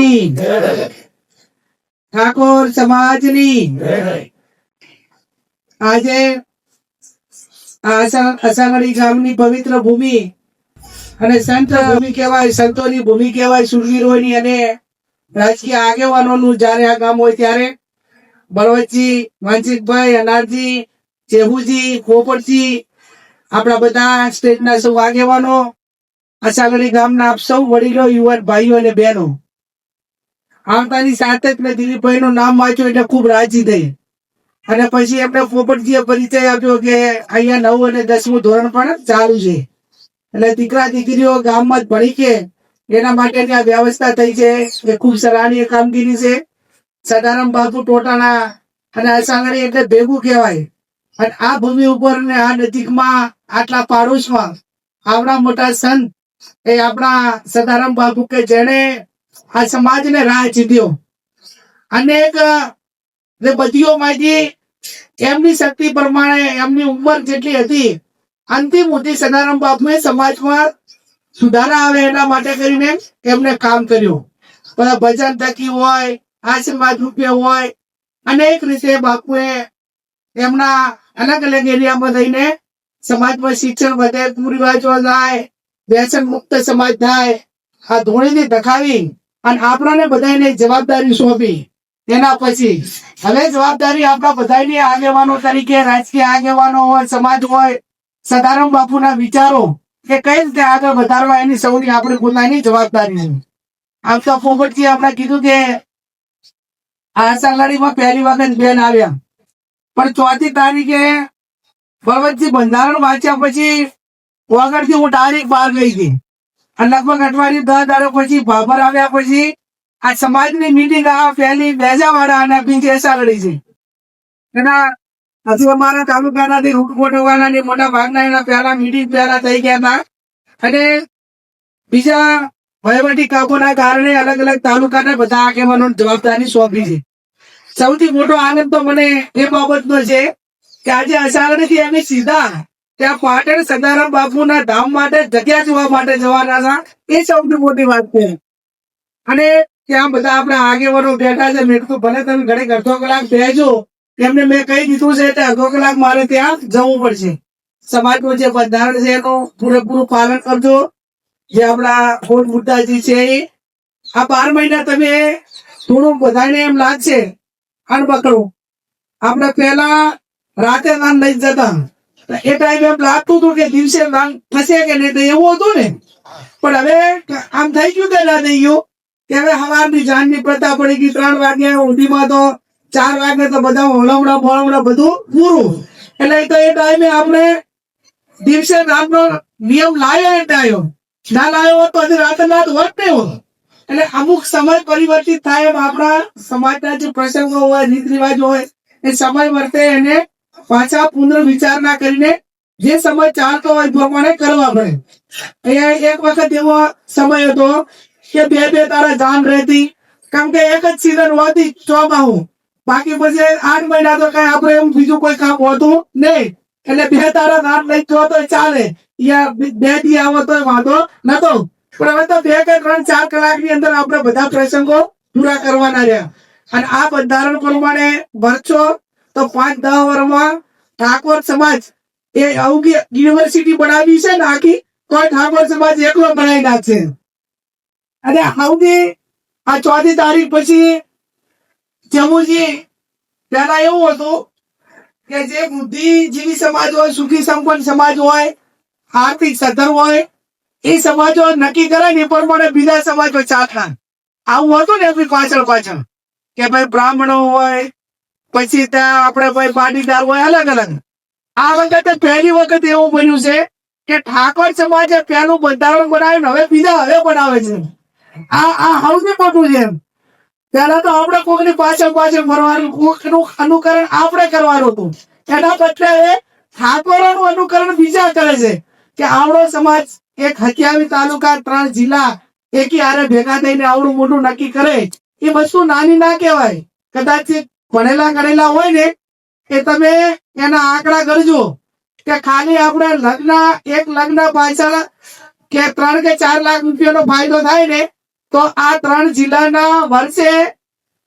માતાની ઠાકોર સમાજની આજે આ અસા- અસાંગડી ગામની પવિત્ર ભૂમિ અને સંત ભૂમિ કહેવાય, સંતોની ભૂમિ કહેવાય સુરવીરોની અને રાજકીય આગેવાનોનું જ્યારે આ ગામ હોય ત્યારે બળવતજી વાંચિકભાઈ અનારજી, ચેહુજી પોપટજી આપણા બધા સ્ટેટના સૌ આગેવાનો અસાગરી ગામના આપ સૌ વડીલો, યુવાન ભાઈઓ અને બહેનો આવતાની સાથે જ મેં દિલીપભાઈ નું નામ વાંચ્યું એટલે ખૂબ રાજી થઈ. અને પછી એમને પોપટજીએ પરિચય આપ્યો કે અહીંયા નવ અને દસમું ધોરણ પણ ચાલુ છે. એટલે દીકરા દીકરીઓ ગામમાં જ ભણી કે એના માટેની આ વ્યવસ્થા થઈ છે એ ખૂબ સરાહનીય કામગીરી છે. સદારામ બાપુ ટોટાના અને અસાંગણી એટલે ભેગું કહેવાય. અને આ ભૂમિ ઉપર ને આ નજીકમાં આટલા પાડોશમાં આવડા મોટા સંત એ આપણા સદારામ બાપુ કે જેણે આ સમાજને રાહ ચીધ્યો. અનેક જે બદીઓમાંથી એમની શક્તિ પ્રમાણે એમની ઉંમર જેટલી હતી, અંતિમ સુધી સદારામ બાપુએ સમાજમાં સુધારા આવે એના માટે કરીને એમને કામ કર્યું. બધા ભજન થકી હોય આશીર્વાદ રૂપે હોય, અનેક રીતે બાપુએ એમના અલગ અલગ એરિયામાં થઈને સમાજમાં શિક્ષણ વધે, કુરિવાજો થાય વ્યસન મુક્ત સમાજ થાય, આ ધોળીને ધખાવી અને આપણાને બધાને જવાબદારી સોંપી. એના પછી, હવે જવાબદારી આપણા બધાની આગેવાનો તરીકે, રાજકીય આગેવાનો હોય, સમાજ હોય, સદારામ બાપુના વિચારો કે કઈ રીતે આગળ વધારવા એની સૌની આપણી પોતાની જવાબદારી છે આમ તો પોપટજી આપણે કીધું કે આશાલાડીમાં પહેલી વખત બેન આવ્યા. પણ ચોથી તારીખે બળવંતજી બંધારણ વાંચ્યા પછી વગરથી હું તારીખ બહાર ગઈ હતી. અને લગભગ અઠવાડિયું દસ દાડો પછી ભાભર આવ્યા પછી આ સમાજની મીટિંગ આ પહેલી બેજાવાળા અને બીજી સાગડી છે. એના હજુ અમારા તાલુકાના થી રૂટકોટવાના ની મોટા ભાગના એના પહેલા મીટિંગ પહેલા થઈ ગયા હતા. અને બીજા વહીવટી કામોના કારણે અલગ અલગ તાલુકાના બધા આગેવાનો જવાબદારી સોંપી છે. સૌથી મોટો આનંદ તો મને એ બાબતનો છે કે આજે અષાઢથી અમે સીધા ત્યાં પાટણ સદારામ બાપુના ધામ માટે જગ્યા જોવા માટે જવાના હતા. એ સૌથી મોટી વાત છે. અને ત્યાં બધા આપણા આગેવાનો બેઠા છે. મેં ભલે તમે ઘરે અડધો કલાક બેજો એમને મેં કહી દીધું છે કે અડધો કલાક મારે ત્યાં જવું પડશે. સમાજનું જે બંધારણ છે એનું, પૂરેપૂરું પાલન કરજો. જે આપણા ગોળ મુદ્દાજી છે એ. આ બાર મહિના તમે થોડું બધાને એમ લાગશે. અણબકડું. આપણે પહેલા રાતે ના લઈ જતા. એ ટાઈમે એમ લાગતું હતું કે દિવસે દાન થશે કે નહીં તો એવું હતું ને. પણ હવે આમ થઈ ગયું પેલા થઈ ગયું. કે હવે સવારની જાનની પ્રથા પડી ગઈ, ત્રણ વાગ્યા ઊંધીમાં તો ચાર વાગે તો બધા હળવડા ફળવડા બધું પૂરું. એટલે તો એ ટાઈમે આપણે દિવસે રાતનો નિયમ લાયો એ ટાયો ના હોત તો હજી રાતે રાત હોત નહીં હોત એટલે અમુક સમય પરિવર્તિત થાય એમ આપણા સમાજના જે પ્રસંગો હોય રીત રિવાજો હોય, એ સમય વર્તે એને પાછા પુનઃ વિચારણા કરીને જે સમય ચાલતો હોય પ્રમાણે કરવા પડે. અહીંયા એક વખત એવો સમય હતો કે બે બે તારા જાન રહેતી. કારણ કે એક જ સિઝન હોતી ચોમાહું બાકી પછી આઠ મહિના તો કઈ આપણે એમ બીજું કોઈ કામ હોતું નહીં. એટલે બે તારા ધાન લઈ જો તો ચાલે. યા બે દી આવો તો વાંધો નતો. પણ હવે તો બે કે ત્રણ ચાર કલાકની અંદર આપણે બધા પ્રસંગો પૂરા કરવાના રહ્યા. અને આ બંધારણ પ્રમાણે ભરશો તો પાંચ દસ વર્ષમાં ઠાકોર સમાજ એ અવગી યુનિવર્સિટી બનાવી છે ને આખી કોઈ ઠાકોર સમાજ એકલો બનાવી નાખશે. અને આવતી આ ચોથી તારીખ પછી જમુજી પેલા એવું હતું કે જે બુદ્ધિજીવી સમાજ હોય, સુખી સંપન્ન સમાજ હોય, આર્થિક સધર હોય, એ સમાજો નક્કી કરે ને એ પ્રમાણે બીજા સમાજો ચાલતા આવું હતું ને એમની પાછળ પાછળ કે ભાઈ બ્રાહ્મણો હોય પછી ત્યાં આપણે ભાઈ પાટીદાર હોય અલગ અલગ. આ વખતે પહેલી વખત એવું બન્યું છે કે ઠાકોર સમાજે પહેલું બંધારણ બનાવ્યું હવે બીજા હવે બનાવે છે. આ આ સૌથી મોટું છે. પહેલા તો આપણે કોકની પાછળ પાછળ ફરવાનું કોકનું અનુકરણ આપણે કરવાનું હતું. એના બદલે ઠાકોરનું અનુકરણ બીજા કરે છે. કે આવડો સમાજ એક હથિયાવી તાલુકા, ત્રણ જિલ્લા, એકી આરે ભેગા થઈને આવડું મોટું નક્કી કરે. એ વસ્તુ નાની ના કહેવાય. કદાચ ભણેલા ગણેલા હોય ને, એ તમે એના આંકડા કરજો કે ખાલી આપણે લગ્ન, એક લગ્ન પાછળ કે ત્રણ કે ચાર લાખ રૂપિયાનો ફાયદો થાય ને, તો આ ત્રણ જિલ્લાના વર્ષે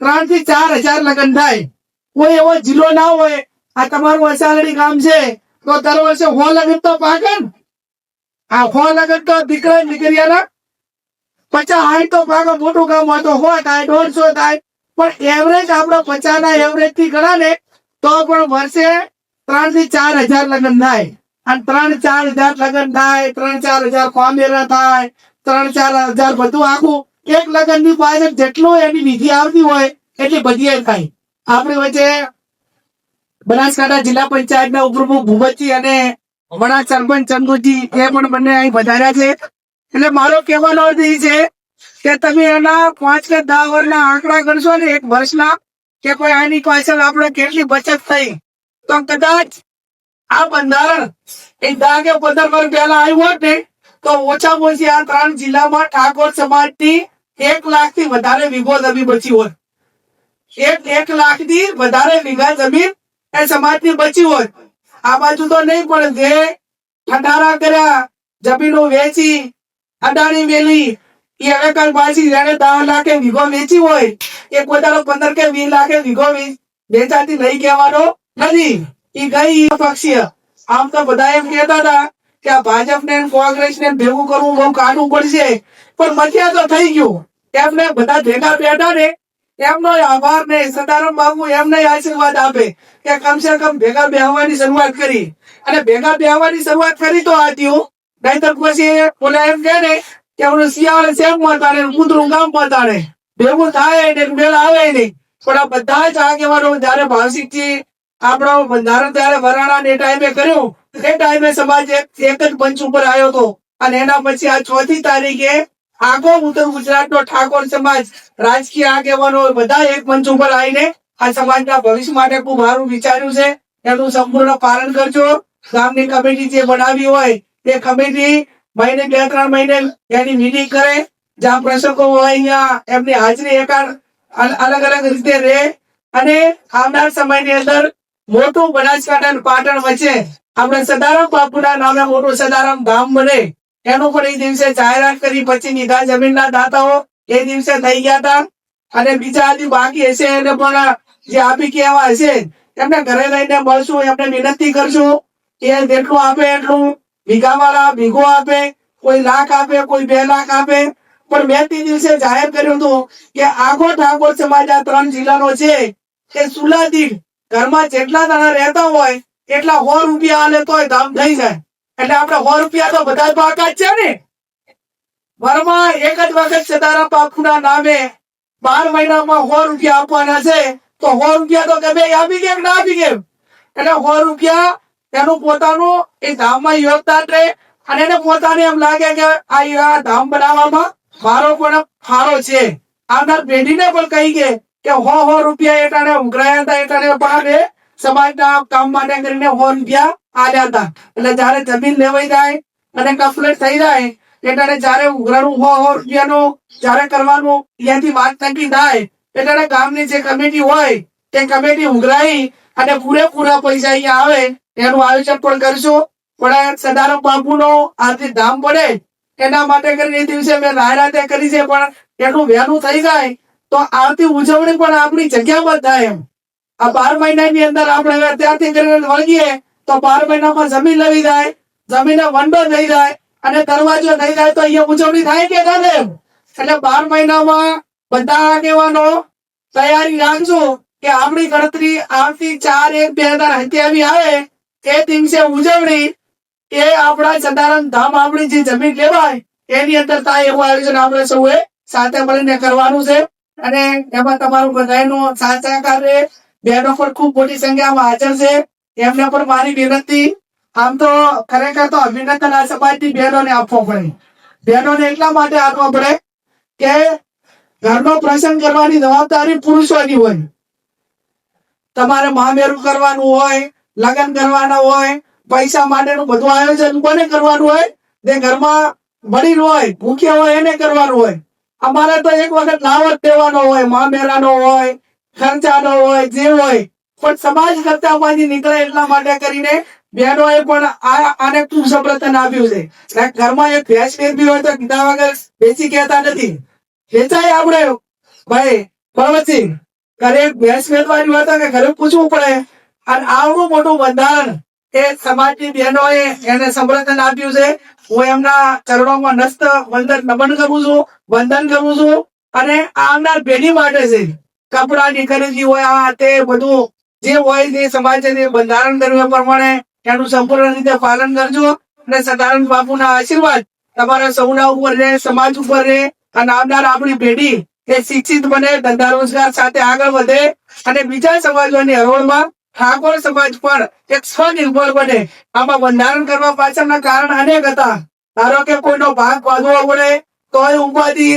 ત્રણથી ચાર હજાર લગ્ન થાય. કોઈ એવો જિલ્લો ના હોય, આ તમારું વસાલડી ગામ છે, તો દર વર્ષે હો લગ્ન તો પાકે આ હો લગ્ન તો દીકરા દીકરીયાના પચાસ હાઈટ તો પાકે, મોટું ગામ હોય તો હો થાય, દોઢસો થાય. પણ એવરેજ આપણો પચાસ ના એવરેજથી ગણા ને, તો પણ વર્ષે ત્રણથી ચાર હજાર લગ્ન થાય. અને ત્રણ ચાર હજાર લગ્ન થાય, ત્રણ ચાર હજાર કોમેરા થાય, ત્રણ ચાર હજાર બધું આખું એક લગ્નની પાછળ જેટલું એની વિધિ આવતી હોય, એટલી બધી થાય. આપણી વચ્ચે બનાસકાંઠા જિલ્લા પંચાયત ના ઉપપ્રમુખ ભૂપતજી અને વડા સરપંચ ચંદુજી એ પણ બંને અહીં વધાર્યા છે. એટલે મારો કહેવાનો અર્થ એ છે કે તમે એના પાંચ કે દસ વર્ષના આંકડા ગણશો ને એક વર્ષના, કે કોઈ આની પાછળ આપણે કેટલી બચત થઈ? તો કદાચ આ બંધારણ એ દસ કે પંદર વર્ષ પહેલા આવ્યું હોત ને, તો ઓછામાં ઓછી આ ત્રણ જિલ્લામાં ઠાકોર સમાજની એક લાખથી વધારે વીઘો જમીન બચી હોત. એક એક લાખથી વધારે વીઘા જમીન એ સમાજની બચી હોત. આ બાજુ તો નહીં, પણ જે ઠંડારા કર્યા, જમીનો વેચી, અડાણી વેલી એ હવે કાલ પાછી જેને દસ લાખે વીઘો વેચી હોય. એ પોતાનો પંદર કે વીસ લાખે વીઘો વેચાતી લઈ કહેવાનો નથી. એ ગઈ પક્ષીય. આમ તો બધા એમ કહેતા હતા કે આ ભાજપ ને કોંગ્રેસ ને ભેગું કરવું બહુ કાઢવું પડશે. પણ મધ્યા તો થઈ ગયું. એમને બધા ભેગા બેઠા ને એમનો આભાર ને સદારામ બાબુ એમને આશીર્વાદ આપે કે કમસે કમ ભેગા બેહવાની શરૂઆત કરી. અને ભેગા બેહવાની શરૂઆત કરી તો આ થયું નહીતર પછી ઓલા એમ કે ને ઓલું શિયાળે શેમ મતાડે ને કૂતરું ગામ મતાડે ભેગું થાય મેળ આવે નહીં. પણ આ બધા જ આગેવાનો જયારે ભાવસિકજી આપણો બંધારણ ત્યારે વરાણા ને ટાઈમે કર્યું એ ટાઈમે સમાજ એક જ મંચ ઉપર આવ્યો હતો. અને એના પછી આ ચોથી તારીખે આખો ઉત્તર ગુજરાતનો ઠાકોર સમાજ રાજકીય આગેવાનો બધા એક મંચ ઉપર આવીને આ સમાજના ભવિષ્ય માટે ખૂબ સારું વિચાર્યું છે. એનું સંપૂર્ણ પાલન કરજો. ગામની કમિટી જે બનાવી હોય, એ કમિટી મહિને બે, ત્રણ મહિને એની મિટિંગ કરે, જ્યાં પ્રસંગો હોય અહીંયા એમની હાજરી એકાદ અલગ અલગ રીતે રહે. અને આવનાર સમયની અંદર મોટું બનાસકાંઠા પાટણ વચ્ચે આપણે સદારામ બાપુના નામે મોટું સદારામ ધામ બને. એનું પણ એ દિવસે જાહેરાત કરી, પછી નિધા જમીનના દાતાઓ એ દિવસે થઈ ગયા હતા. અને બીજા આદિ બાકી હશે એને પણ જે આપી કેવા હશે. એમને ઘરે લઈને મળશું, એમને વિનંતી કરશું. એ જેટલું આપે એટલું વીઘાવાળા ભીગો આપે, કોઈ લાખ આપે, કોઈ બે લાખ આપે. પણ મેં તે દિવસે જાહેર કર્યું હતું કે આખો ઠાકોર સમાજ આ ત્રણ જિલ્લાનો છે. એ સુલાદીન ઘરમાં જેટલા દાણા રહેતા હોય, એટલા સો રૂપિયા આલે તોય ધામ થઈ જાય. એટલે આપણે સો રૂપિયા તો બધા જ છે ને. વરમાં એક જ વખત સદારા બાપુના નામે બાર મહિનામાં સો રૂપિયા આપવાના છે. તો સો રૂપિયા તો ગમે આપી કેમ ના આપી કેમ એટલે સો રૂપિયા એનું પોતાનું એ ધામમાં યોગદાન રહે અને એને પોતાને એમ લાગે કે આ ધામ બનાવવામાં મારો પણ ફાળો છે. આવનાર પેઢીને પણ કહી કે કે હો હો રૂપિયા એટાણે ઉઘરાયા હતા એટાણે પાડે સમાજના કામ માટે કરીને હો રૂપિયા આલ્યા હતા. એટલે જયારે જમીન લેવાઈ જાય અને કમ્પ્લેટ થઈ જાય એટલે જયારે ઉઘરાણું હો હો રૂપિયાનું જયારે કરવાનું, ત્યાંથી વાત નક્કી થાય એટલે ગામની જે કમિટી હોય, તે કમિટી ઉઘરાઈ અને પૂરેપૂરા પૈસા અહીંયા આવે, એનું આયોજન પણ કરશું. પણ સદારામ બાપુનો આજે ધામ પડે એના માટે કરીને એ દિવસે મેં રાયરાતે કરી છે, પણ એટલું વહેલું થઈ જાય તો આવતી ઉજવણી પણ આપણી જગ્યામાં થાય એમ. આ બાર મહિનાની અંદર આપણે અત્યારથી કરીને વળગીએ તો બાર મહિનામાં જમીન લેવી જાય, જમીન વંડો થઈ જાય અને દરવાજો થઈ જાય તો અહીંયા ઉજવણી થાય કે ના થાય એટલે બાર મહિનામાં બધા આગેવાનો તૈયારી રાખજો કે આપણી ગણતરી આવતી ચાર એક બે હજાર સત્યાવીસ આવે, એ દિવસે ઉજવણી એ આપણા સદારામ ધામ આપણી જે જમીન લેવાય, એની અંદર થાય એવું આયોજન આપણે સૌએ સાથે મળીને કરવાનું છે. અને એમાં તમારું બધાનો સાથ સહકાર રહે બહેનો પણ ખૂબ મોટી સંખ્યામાં હાજર છે. એમને પણ મારી વિનંતી, આમ તો ખરેખર તો અભિનંદન આ સમાજની બહેનોને આપવો પડે. બહેનોને એટલા માટે આપવો પડે કે ઘરનો પ્રસંગ કરવાની જવાબદારી પુરુષોની હોય. તમારે મામેરું કરવાનું હોય, લગ્ન કરવાના હોય, પૈસા માટેનું બધું આયોજન કોને કરવાનું હોય? જે ઘરમાં વડીલ હોય, ભૂખ્યા હોય, એને કરવાનું હોય. અમારે તો એક વખત લાવ જ દેવાનો હોય, મામેરાનો હોય, ખર્ચાનો હોય, જે હોય. પણ સમાજ ખર્ચામાંથી નીકળે એટલા માટે કરીને બહેનોએ પણ આને ખૂબ સમર્થન આપ્યું છે. ઘરમાં એક ભેંસ વેચવી હોય તો કીધા વગર બેસી કહેતા નથી. વેચાય આપણે. ભાઈ, પર્વતસિંહ ઘરે ભેંસ વેચવાની વાત કે ઘરે પૂછવું પડે. અને આવડું મોટું બંધારણ એ સમાજની બહેનોએ એને સમર્થન આપ્યું છે. હું એમના ચરણોમાં નસ્ત વંદન નમન કરું છું, વંદન કરું છું અને આવનાર પેઢી માટે છે. કપડાની ખરીદી હોય, આ તે બધું જે હોય તે સમાજને બંધારણ એ પ્રમાણે એનું સંપૂર્ણ રીતે પાલન કરજો અને સદાનંદ બાપુના આશીર્વાદ તમારા સૌના ઉપર રહે, સમાજ ઉપર રહે અને આવનાર આપણી પેઢી એ શિક્ષિત બને, ધંધા રોજગાર સાથે આગળ વધે અને બીજા સમાજોની હરોળમાં ઠાકોર સમાજ પણ એક સ્વનિર્ભર બને. આમાં બંધારણ કરવા પાછળના કારણ અનેક હતા. ધારો કે કોઈનો ભાગ બાંધવો પડે, તોય ઉપાધિ.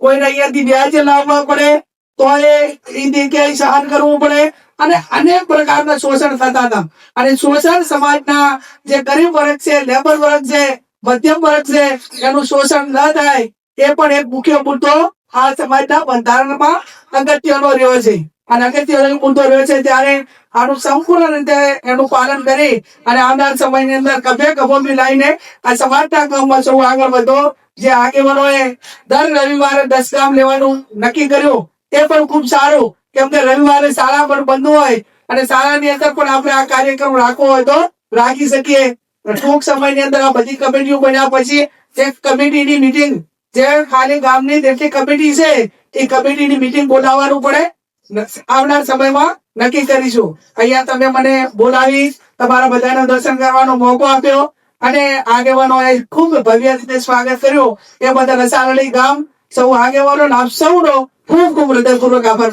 કોઈને અહીંયાથી વ્યાજે લાવવા પડે, તોય એ જગ્યાએ સહન કરવું પડે અને અનેક પ્રકારના શોષણ થતા હતા. અને શોષણ સમાજના જે ગરીબ વર્ગ છે, લેબર વર્ગ છે, મધ્યમ વર્ગ છે, એનું શોષણ ન થાય, એ પણ એક મુખ્ય મુદ્દો આ સમાજના બંધારણમાં અગત્યનો રહ્યો છે. અને અગત્યનો મુદ્દો રહ્યો છે ત્યારે આનું સંપૂર્ણ રીતે એનું પાલન કરી અને આવનાર સમયની અંદર કભે કભો મિલાઈને આ સમાજના કામમાં સૌ આગળ વધો. જે આગેવાનોએ દર રવિવારે દસ ગામ લેવાનું નક્કી કર્યું. એ પણ ખૂબ સારું કેમ કે રવિવારે શાળા પણ બંધ હોય અને શાળાની અંદર પણ આપણે આ કાર્યક્રમ રાખવો હોય તો રાખી શકીએ. ટૂંક સમયની અંદર આ બધી કમિટીઓ બન્યા પછી એક કમિટીની મીટિંગ જે ખાલી ગામની જેટલી કમિટી છે, એ કમિટીની મિટિંગ બોલાવવાનું પડે. આવનાર સમયમાં નક્કી કરીશું. અહીંયા તમે મને બોલાવી, તમારા બધાને દર્શન કરવાનો મોકો આપ્યો અને આગેવાનોએ ખૂબ ભવ્ય રીતે સ્વાગત કર્યું. એ બદલ રસારડી ગામ, સૌ આગેવાનો આપ સૌનો ખૂબ ખૂબ હૃદયપૂર્વક આભાર